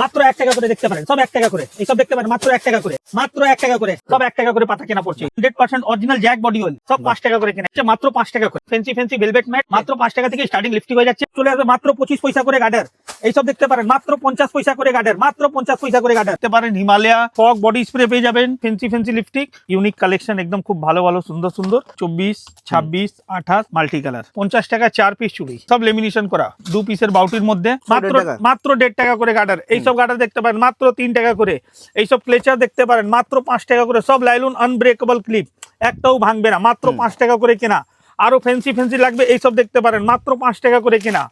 মাত্র এক টাকা করে দেখতে পারেন। সব এক টাকা করে। এইসব দেখতে পারেন, মাত্র এক টাকা করে। মাত্র এক টাকা করে। সব এক টাকা করে পাতা কেনা পড়ছে। Hundred percent original Jack body oil সব পাঁচ টাকা করে কেনা। মাত্র পাঁচ টাকা করে। ফেন্সি ফেন্সি ভেলভেট ম্যাট মাত্র পাঁচ টাকা থেকে স্টার্টিং লিফটি হয়ে যাচ্ছে। চলে আসবে মাত্র পঁচিশ পয়সা করে গার্ডার এইসব দেখতে পারেন মাত্র পঞ্চাশ পয়সা করে গার্ডার মাত্র পঞ্চাশ পয়সা করে গার্ডার দেখতে পারেন হিমালয়া ফগ বডি স্প্রে পেয়ে যাবেন fancy fancy lipstick unique collection একদম খুব ভালো ভালো সুন্দর সুন্দর। চব্বিশ ছাব্বিশ আঠাশ মাল্টি কালার পঞ্চাশ টাকা চার পিস চুড়ি। সব লেমিনেশন করা। দু পিসের বাউটির মধ্যে মাত্র মাত্র দেড় টাকা করে গার্ডার এইসব গার্ডার দেখতে পারেন মাত্র তিন টাকা করে। এইসব ক্লেচার দেখতে পারেন মাত্র পাঁচ টাকা করে। সব লাইলুন আনব্রেকেবল ক্লিপ একটাও ভাঙবে না মাত্র পাঁচ টাকা করে কেনা। আরও ফ্যান্সি ফ্যান্সি লাগবে এইসব দেখতে পারেন। মাত্র পাঁচ টাকা করে কেনা।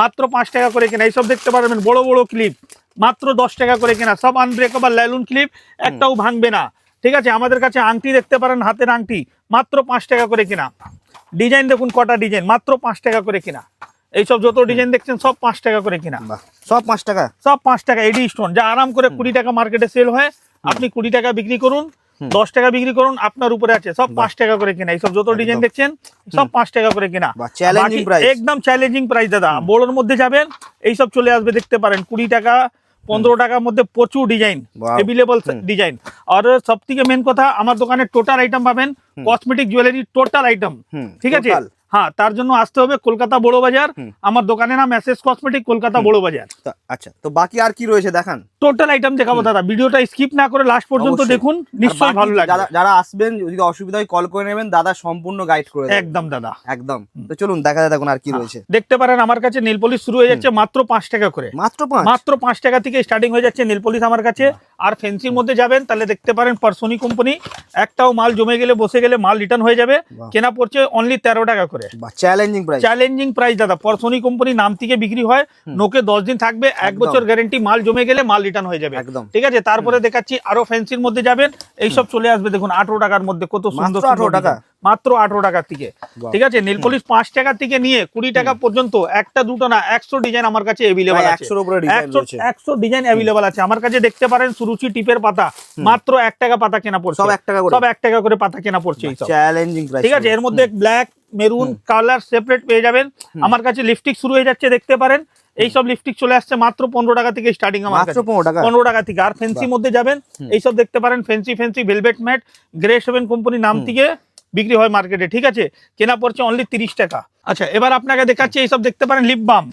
মাত্র পাঁচ টাকা করে কেনা। এইসব দেখতে পারবেন বড় বড় ক্লিপ মাত্র দশ টাকা করে কেনা। সব আনব্রেকেবল লাইলুন ক্লিপ একটাও ভাঙবে না। ঠিক আছে? আমাদের কাছে আংটি দেখতে পারেন হাতের আংটি। মাত্র পাঁচ টাকা করে কেনা। ডিজাইন দেখুন কটা ডিজাইন। মাত্র পাঁচ টাকা করে কেনা। এইসব যত ডিজাইন দেখছেন সব পাঁচ টাকা করে কেনা। সব পাঁচ টাকা? সব পাঁচ টাকা এডি স্টোন। যা আরাম করে কুড়ি টাকা মার্কেটে সেল হয় আপনি কুড়ি টাকা বিক্রি করুন। দশ টাকা বিক্রি করুন আপনার উপরে আছে। সব পাঁচ টাকা করে কেনা। এইসব যত ডিজাইন দেখছেন সব পাঁচ টাকা করে কেনা। একদম চ্যালেঞ্জিং প্রাইস দাদা। বড়োর মধ্যে যাবেন এইসব চলে আসবে দেখতে পারেন। কুড়ি টাকা পনেরো টাকার মধ্যে প্রচুর ডিজাইন এভেলেবল ডিজাইন আর সব থেকে মেন কথা আমার দোকানে টোটাল আইটেম পাবেন। কসমেটিক জুয়েলারি টোটাল আইটেম ঠিক আছে। হ্যাঁ তার জন্য আসতে হবে কলকাতা বড় বাজার। আমার দোকানের নাম এস এস কসমেটিক কলকাতা বড় বাজার। আচ্ছা তো বাকি আর কি রয়েছে দেখান? টোটাল আইটেম দেখাবো দাদা ভিডিওটা স্কিপ না করে লাস্ট পর্যন্ত দেখুন নিশ্চয়ই ভালো লাগবে। যারা- আসবেন যদি অসুবিধা হয় কল করে নেবেন দাদা সম্পূর্ণ গাইড করে দেবে। একদম দাদা। একদম। তো চলুন দেখা যায় দেখুন আর কি রয়েছে। দেখতে পারেন আমার কাছে নীল পলিশ শুরু হয়ে যাচ্ছে মাত্র পাঁচ টাকা করে। মাত্র পাঁচ? মাত্র পাঁচ টাকা থেকে স্টার্টিং হয়ে যাচ্ছে নীল পলিশ আমার কাছে। আর ফেন্সির মধ্যে যাবেন তাহলে দেখতে পারেন পার্সোনি কোম্পানি একটাও মাল জমে গেলে বসে গেলে মাল রিটার্ন হয়ে যাবে। কেনা পড়ছে অনলি তেরো টাকা করে। বা চ্যালেঞ্জিং প্রাইস চ্যালেঞ্জিং প্রাইস দাদা। পরসোনি কোম্পানি নাম থেকে বিক্রি হয়। নোকে দশ দিন থাকবে এক বছর গ্যারেন্টি মাল জমে গেলে মাল রিটার্ন হয়ে যাবে। একদম। ঠিক আছে? তারপরে দেখাচ্ছি আরও ফ্যান্সির মধ্যে যাবেন। এইসব চলে আসবে দেখুন আঠারো টাকার মধ্যে কত সুন্দর আঠারো টাকা? মাত্র আঠারো টাকার থেকে ঠিক আছে? নীলপলিশ পাঁচ টাকা থেকে নিয়ে কুড়ি টাকা পর্যন্ত একটা দুটো না একশো ডিজাইন আমার কাছে এভেলেবল প্রায় আছে। 100 উপরে ডিজাইন একশো ডিজাইন অ্যাভেলেবল আছে। আমার কাছে দেখতে পারেন সুরুচি টিপের পাতা। মাত্র এক টাকা পাতা কেনা পড়ছে। সব এক টাকা করে? সব এক টাকা করে পাতা কেনা পড়ছে চ্যালেঞ্জিং ঠিক আছে? এর মধ্যে ব্ল্যাক মেরুন কালার সেপারেট পেয়ে যাবেন। আমার কাছে লিপস্টিক শুরু হয়ে যাচ্ছে দেখতে পারেন। এইসব লিপস্টিক চলে আসছে মাত্র পনেরো টাকা থেকে স্টার্টিং আমার মাত্র কাছে। 15 টাকা? পনেরো টাকা থেকে। আর ফেন্সি মধ্যে যাবেন। এইসব দেখতে পারেন fancy fancy velvet matte grey seven company নাম থেকে বিক্রি হয় মার্কেটে ঠিক আছে? কেনা পড়ছে অনলি তিরিশ টাকা। আচ্ছা এবার আপনাকে দেখাচ্ছি এইসব দেখতে পারেন লিপ বাম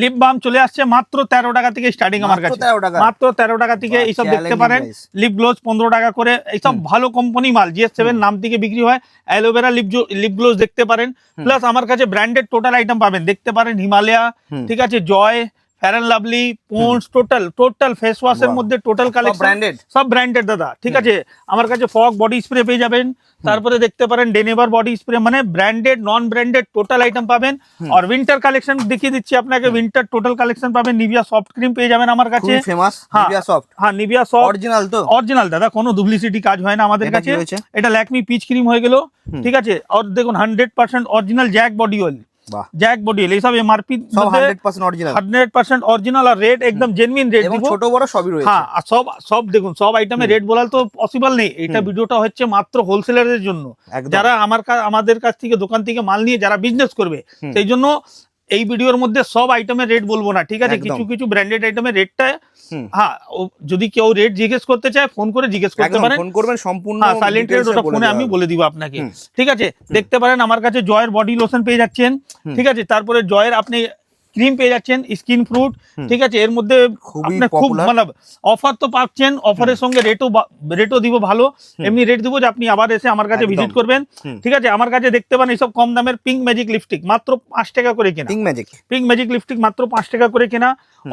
লিপ বাম চলে আসছে মাত্র তেরো টাকা থেকে স্টার্টিং আমার কাছে। মাত্র তেরো টাকা থেকে এইসব দেখতে পারেন। লিপ গ্লোজ পনেরো টাকা করে। এইসব ভালো কোম্পানি মাল জিএস সেভেন নাম থেকে বিক্রি হয়। অ্যালোভেরা লিপ লিপ গ্লোজ দেখতে পারেন। প্লাস আমার কাছে ব্র্যান্ডেড টোটাল আইটেম পাবেন। দেখতে পারেন হিমালয়া ঠিক আছে? Joy fair and lovely Pond's total total face ওয়াশের। মধ্যে টোটাল কালেকশন branded? সব ব্র্যান্ডেড দাদা ঠিক আছে? আমার কাছে ফগ বডি স্প্রে পেয়ে যাবেন। তারপরে দেখতে পারেন ডেনেভার বডি স্প্রে মানে branded non branded total item পাবেন আর উইন্টার কালেকশন দেখিয়ে দিচ্ছি আপনাকে উইন্টার টোটাল কালেকশন পাবেন। নিভিয়া সফট ক্রিম পেয়ে যাবেন আমার কাছে। ফেমাস নিভিয়া সফট হ্যাঁ নিভিয়া সফট অরিজিনাল তো। অরিজিনাল দাদা কোনো ডুপ্লিসিটি কাজ হয় না আমাদের কাছে। রয়েছে? এটা ল্যাকমি পিচ ক্রিম হয়ে গেল ঠিক আছে? আর দেখুন hundred percent original Jack body oil Jack body এইসব এমআরপি সব 100% অরিজিনাল হান্ড্রেড পার্সেন্ট অরিজিনাল আর রেট একদম জেনুইন রেট দিব। ছোট বড় সবই রয়েছে। হ্যাঁ আর সব সব দেখুন সব আইটেমে রেট বলার তো পসিবল নেই। এটা ভিডিওটা হচ্ছে মাত্র হোলসেলারের জন্য। যারা আমার আমাদের কাছ থেকে দোকান থেকে মাল নিয়ে যারা বিজনেস করবে সেই জন্য এই ভিডিওর মধ্যে সব আইটেমের রেট বলব না ঠিক আছে? কিছু কিছু ব্র্যান্ডেড আইটেমের রেটটা। হ্যাঁ ও- যদি কেউ রেট জিজ্ঞেস করতে চায় ফোন করে জিজ্ঞেস করতে পারেন। ফোন করবেন সম্পূর্ণ হ্যাঁ সাইলেন্ট রেট ওটা ফোনে আমি বলে দিব আপনাকে। ঠিক আছে? দেখতে পারেন আমার কাছে জয়ের বডি লোশন পেয়ে যাচ্ছেন। ঠিক আছে? তারপরে জয়ের আপনি ক্রিম পেয়ে যাচ্ছেন স্কিন ফ্রুট ঠিক আছে? এর মধ্যে খুব মানে অফার তো পাচ্ছেন অফারের সঙ্গে রেটও রেটও দিব ভালো। এমনি রেট দিব যে আপনি আবার এসে আমার কাছে ভিজিট করবেন ঠিক আছে? আমার কাছে দেখতে পান এইসব কম দামের পিঙ্ক ম্যাজিক লিপস্টিক মাত্র পাঁচ টাকা করে কেনা। Pink magic pink magic lipstick মাত্র পাঁচ টাকা করে কেনা।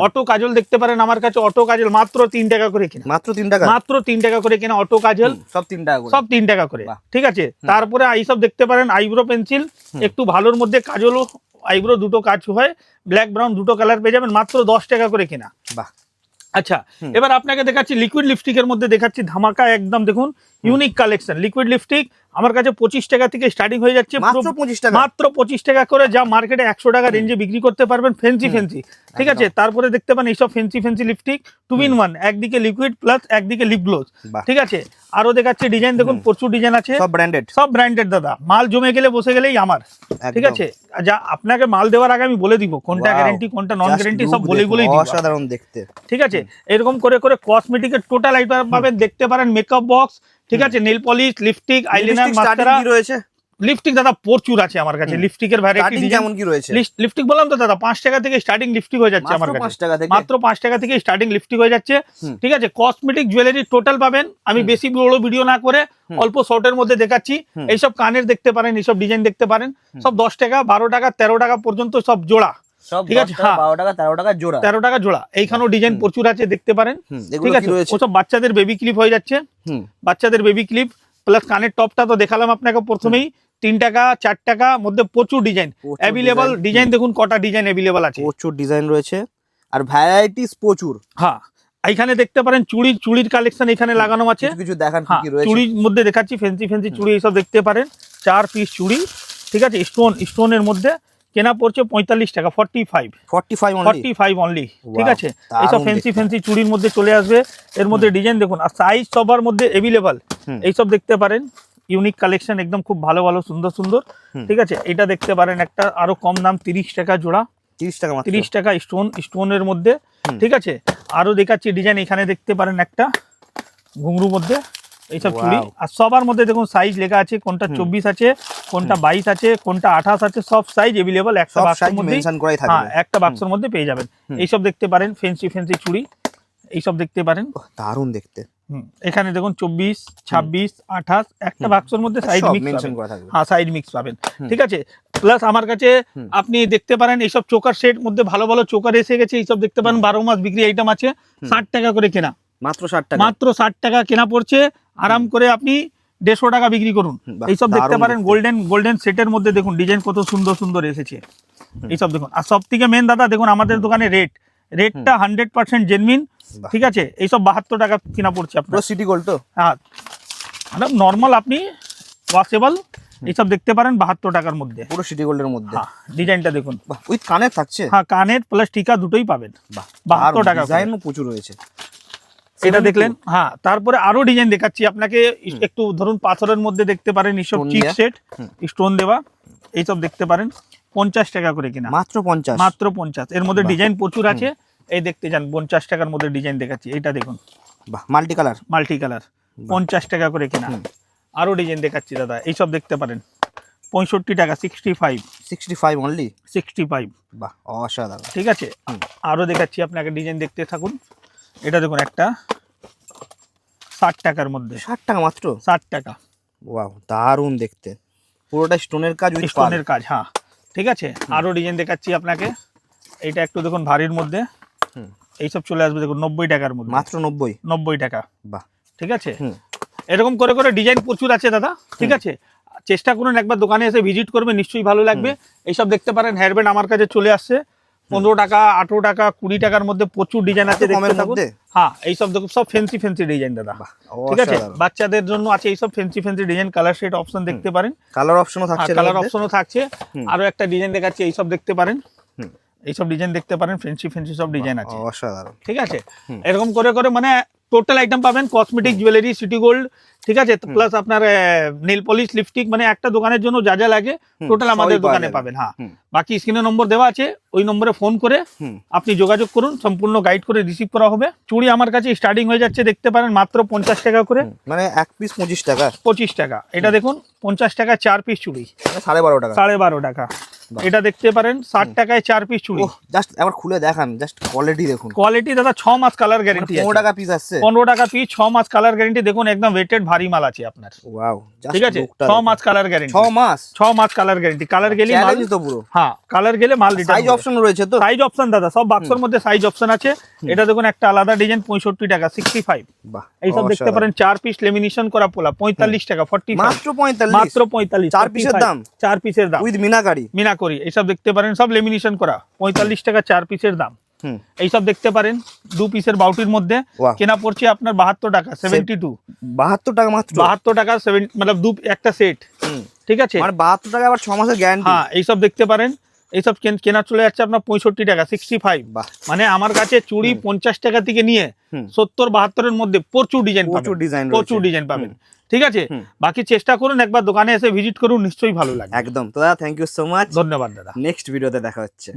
অটো কাজল দেখতে পারেন আমার কাছে অটো কাজল মাত্র তিন টাকা করে কেনা। মাত্র তিন টাকা? মাত্র তিন টাকা করে কেনা অটো কাজল। সব তিন টাকা করে। সব তিন টাকা করে ঠিক আছে? তারপরে এইসব দেখতে পারেন আইব্রো পেন্সিল একটু ভালোর মধ্যে কাজলও আইব্রো দুটো কাজ হয় ব্ল্যাক ব্রাউন দুটো কালার পেয়ে যাবেন মাত্র দশ টাকা করে কেনা। বাহ। আচ্ছা এবার আপনাকে দেখাচ্ছি লিকুইড লিপস্টিকের মধ্যে দেখাচ্ছি ধামাকা একদম দেখুন ইউনিক কালেকশন লিকুইড লিপস্টিক আমার কাছে পঁচিশ টাকা থেকে স্টার্টিং হয়ে যাচ্ছে মাত্র পঁচিশ টাকা। করে যা মার্কেটে একশো টাকা রেঞ্জে বিক্রি করতে পারবেন ফেন্সি ফেন্সি ঠিক আছে? তারপরে দেখতে পান এইসব fancy fancy lipstick two in one একদিকে লিকুইড প্লাস একদিকে লিপ গ্লোজ ঠিক আছে? আরও দেখাচ্ছে ডিজাইন দেখুন প্রচুর ডিজাইন আছে। সব ব্র্যান্ডেড সব ব্র্যান্ডেড দাদা। মাল জমে গেলে বসে গেলেই আমার। ঠিক আছে? যা আপনাকে মাল দেওয়ার আগে আমি বলে দিব কোনটা. গ্যারেন্টি কোনটা নন গ্যারেন্টি সব বলে বলেই দিব। অসাধারণ দেখতে। ঠিক আছে? এরকম করে করে কসমেটিকের টোটাল আইটেম পাবেন দেখতে পারেন মেকআপ বক্স ঠিক আছে nail polish lipstick eyeliner mascara কি রয়েছে? লিপস্টিক দাদা প্রচুর আছে আমার কাছে লিপস্টিকের ভ্যারাইটি কেমন কি রয়েছে? লিপস্টিক বললাম তো দাদা পাঁচ টাকা থেকে স্টার্টিং লিপস্টিক হয়ে যাচ্ছে আমার মাত্র কাছে। পাঁচ টাকা থেকে? মাত্র পাঁচ টাকা থেকে স্টার্টিং লিপস্টিক হয়ে যাচ্ছে। ঠিক আছে কসমেটিক জুয়েলারি টোটাল পাবেন। আমি বেশি বড় ভিডিও না করে অল্প শর্টের মধ্যে দেখাচ্ছি। এইসব কানের দেখতে পারেন এইসব ডিজাইন দেখতে পারেন। সব দশ টাকা বারো টাকা তেরো টাকা পর্যন্ত সব জোড়া। সব ঠিক আছে, হ্যাঁ। বারো টাকা তেরো টাকা জোড়া। তেরো টাকা জোড়া। এইখানেও ডিজাইন প্রচুর আছে দেখতে পারেন। ঠিক আছে ওসব বাচ্চাদের বেবি ক্লিপ হয়ে যাচ্ছে। বাচ্চাদের বেবি ক্লিপ প্লাস কানের টপটা তো দেখালাম আপনাকে প্রথমেই। তিন টাকা চার টাকা মধ্যে প্রচুর ডিজাইন অ্যাভেলেবল ডিজাইন দেখুন কটা ডিজাইন অ্যাভেলেবল আছে। প্রচুর ডিজাইন রয়েছে। আর ভ্যারাইটিস প্রচুর। হ্যাঁ এইখানে দেখতে পারেন চুড়ির চুড়ির কালেকশন এখানে লাগানো আছে। কিছু দেখান হ্যাঁ চুড়ির মধ্যে দেখাচ্ছি ফেন্সি ফেন্সি চুড়ি এইসব দেখতে পারেন। চার পিস চুড়ি ঠিক আছে স্টোন স্টোনের মধ্যে। কেনা পড়ছে পঁয়তাল্লিশ টাকা forty five 45 only forty five only ঠিক আছে? এইসব ফ্যান্সি। ফেন্সি চুড়ির মধ্যে চলে আসবে। এর মধ্যে ডিজাইন দেখুন আর সাইজ সবার মধ্যে হুম। এইসব দেখতে পারেন ইউনিক কালেকশন একদম খুব ভালো ভালো সুন্দর সুন্দর। ঠিক আছে? এটা দেখতে পারেন একটা আরও কম দাম তিরিশ টাকা জোড়া। 30 টাকা তিরিশ টাকা স্টোন স্টোনের মধ্যে। ঠিক আছে? আরও দেখাচ্ছি ডিজাইন এখানে দেখতে পারেন একটা ঘুংরুর মধ্যে। এইসব. চুড়ি। আর সবার মধ্যে দেখুন সাইজ লেখা আছে কোনটা চব্বিশ আছে কোনটা বাইশ আছে কোনটা আঠাশ আছে সব সাইজ এভেলেবল একটা বাক্সের মধ্যে হ্যাঁ একটা বাক্সের মধ্যে পেয়ে যাবেন। এইসব দেখতে পারেন ফেন্সি ফেন্সি চুড়ি। এইসব দেখতে পারেন। দারুণ দেখতে। এখানে দেখুন চব্বিশ ছাব্বিশ আঠাশ একটা বাক্সের মধ্যে সাইড মিক্স মেনশন করা থাকবে। হ্যাঁ সাইড মিক্স পাবেন। ঠিক আছে? প্লাস আমার কাছে আপনি দেখতে পারেন এইসব চোকার সেট মধ্যে ভালো ভালো চোকার এসে গেছে। এইসব দেখতে পারেন বারো মাস বিক্রি আইটেম আছে। ষাট টাকা করে কেনা। মাত্র 60 টাকা। মাত্র ষাট টাকা কেনা পড়ছে। আরাম করে আপনি দেড়শো টাকা বিক্রি করুন। এইসব দেখতে পারেন। গোল্ডেন গোল্ডেন সেটের মধ্যে দেখুন ডিজাইন কত সুন্দর সুন্দর এসেছে। এইসব দেখুন। আর সব থেকে মেন দাদা দেখুন আমাদের দোকানে রেট রেটটা হান্ড্রেড পার্সেন্ট জেনমিন ঠিক আছে? এইসব বাহাত্তর টাকা কিনা পড়ছে আপনার। পুরো সিটি গোল্ড তো? হ্যাঁ। নর্মাল আপনি ওয়াশেবল এইসব দেখতে পারেন বাহাত্তর টাকার মধ্যে। পুরো সিটি গোল্ডের মধ্যে। হ্যাঁ ডিজাইনটা দেখুন। উইথ কানের থাকছে? হ্যাঁ কানের প্লাস টিকা দুটোই পাবেন। বাহ বাহাত্তর টাকা। ডিজাইনও প্রচুর রয়েছে। এটা দেখলেন? হ্যাঁ তারপরে আরও ডিজাইন দেখাচ্ছি আপনাকে। একটু ধরুন পাথরের মধ্যে দেখতে পারেন এইসব চিক সেট স্টোন দেওয়া এইসব দেখতে পারেন। পঞ্চাশ টাকা করে কিনা। মাত্র 50 মাত্র পঞ্চাশ। এর মধ্যে ডিজাইন প্রচুর আছে। এই দেখতে যান পঞ্চাশ টাকার মধ্যে ডিজাইন দেখাচ্ছি। এটা দেখুন। বাহ মাল্টি কালার মাল্টি কালার পঞ্চাশ টাকা করে কিনা। আরও ডিজাইন দেখাচ্ছি দাদা। এইসব দেখতে পারেন। পঁয়ষট্টি টাকা sixty five 65 only sixty five বাহ অসাধারণ। ঠিক আছে? হুম। আরও দেখাচ্ছি আপনাকে ডিজাইন দেখতে থাকুন। এটা দেখুন একটা ষাট টাকার মধ্যে। 60 টাকা মাত্র? ষাট টাকা। ওয়াও দারুণ দেখতে। পুরোটা স্টোনের কাজ স্টোনের কাজ হ্যাঁ। ঠিক আছে? আরও ডিজাইন দেখাচ্ছি আপনাকে। এইটা একটু দেখুন ভারীর মধ্যে। হুম। এইসব চলে আসবে দেখুন নব্বই টাকার মধ্যে। মাত্র 90 নব্বই টাকা। বাহ। ঠিক আছে। এরকম করে করে ডিজাইন প্রচুর আছে দাদা। ঠিক আছে? চেষ্টা করুন একবার দোকানে এসে ভিজিট করবে নিশ্চয়ই ভালো লাগবে। এইসব দেখতে পারেন হেয়ারব্যান্ড আমার কাছে চলে আসছে। পনেরো টাকা আঠেরো টাকা কুড়ি টাকার মধ্যে প্রচুর ডিজাইন আছে দেখতে থাকুন হ্যাঁ এইসব দেখুন সব ফেন্সি ফেন্সি ডিজাইন দাদা। ঠিক আছে? বাচ্চাদের জন্য আছে এইসব fancy fancy design colour shade option দেখতে পারেন। কালার অপশনও থাকছে কালার মধ্যে। অপশনও থাকছে। আরও একটা ডিজাইন দেখাচ্ছি এইসব দেখতে পারেন। এইসব ডিজাইন দেখতে পারেন ফেন্সি ফেন্সি সব ডিজাইন আছে। অসাধারণ। ঠিক আছে? এরকম করে করে মানে টোটাল আইটেম পাবেন কসমেটিক জুয়েলারি সিটি গোল্ড ঠিক আছে? প্লাস আপনার নেল পলিশ লিপস্টিক মানে একটা দোকানের জন্য যা যা লাগে টোটাল আমাদের দোকানে পাবেন হ্যাঁ। বাকি স্ক্রিনে নম্বর দেওয়া আছে ওই নম্বরে ফোন করে আপনি যোগাযোগ করুন সম্পূর্ণ গাইড করে রিসিভ করা হবে। চুড়ি আমার কাছে স্টার্টিং হয়ে যাচ্ছে দেখতে পারেন মাত্র পঞ্চাশ টাকা করে। মানে এক পিস 25 টাকা। পঁচিশ টাকা। এটা দেখুন পঞ্চাশ টাকা চার পিস চুড়ি। মানে সাড়ে বারো টাকা। সাড়ে বারো টাকা। এটা দেখতে পারেন ষাট টাকায় চার পিস চুড়ি। জাস্ট একবার খুলে দেখান জাস্ট কোয়ালিটি দেখুন। কোয়ালিটি দাদা ছ মাস কালার গ্যারেন্টি পনেরো টাকা পিস আসছে। পনেরো টাকা পিস ছ মাস কালার গ্যারেন্টি দেখুন একদম ওয়েটেড ভারী মাল আছে আপনার। ওয়াও ঠিক আছে? ছ মাস কালার গ্যারেন্টি ছ মাস? ছ মাস কালার গ্যারেন্টি কালার গেলে মাল তো পুরো। হ্যাঁ কালার গেলে মাল রিটার্ন সাইজ অপশন রয়েছে তো? সাইজ অপশন দাদা সব বাক্সের মধ্যে সাইজ অপশন আছে। এটা দেখুন একটা আলাদা ডিজাইন পঁয়ষট্টি টাকা সিক্সটি ফাইভ এইসব দেখতে পারেন চার পিস লেমিনেশন করা পোলা পঁয়তাল্লিশ টাকা ফর্টি মাত্র পঁয়তাল্লিশ? মাত্র পঁয়তাল্লিশ চার পিসের দাম? চার পিসের দাম। উইথ মিনাকারি মিনা করি এইসব দেখতে পারেন সব লেমিনেশন করা পঁয়তাল্লিশ টাকা চার পিসের দাম। এইসব দেখতে পারেন দু পিসের বাউটির মধ্যে কেনা পড়ছে আপনার বাহাত্তর টাকা সেভেন্টি টু বাহাত্তর টাকা মাত্র? বাহাত্তর টাকা সেভেন মানে দু একটা সেট হুম। ঠিক আছে? মানে বাহাত্তর টাকা আবার ছ মাসের গ্যারান্টি হ্যাঁ এইসব দেখতে পারেন এইসব কেন- চলে যাচ্ছে আপনার পঁয়ষট্টি টাকা সিক্সটি ফাইভ মানে আমার কাছে চুড়ি পঞ্চাশ টাকা থেকে নিয়ে সত্তর বাহাত্তরের মধ্যে প্রচুর ডিজাইন প্রচুর ডিজাইন প্রচুর ডিজাইন পাবেন। ঠিক আছে? বাকি চেষ্টা করুন একবার দোকানে এসে ভিজিট করুন নিশ্চয়ই ভালো লাগে একদম। দাদা থ্যাংক ইউ সো মাচ ধন্যবাদ দাদা। নেক্সট ভিডিওতে দেখা হচ্ছে।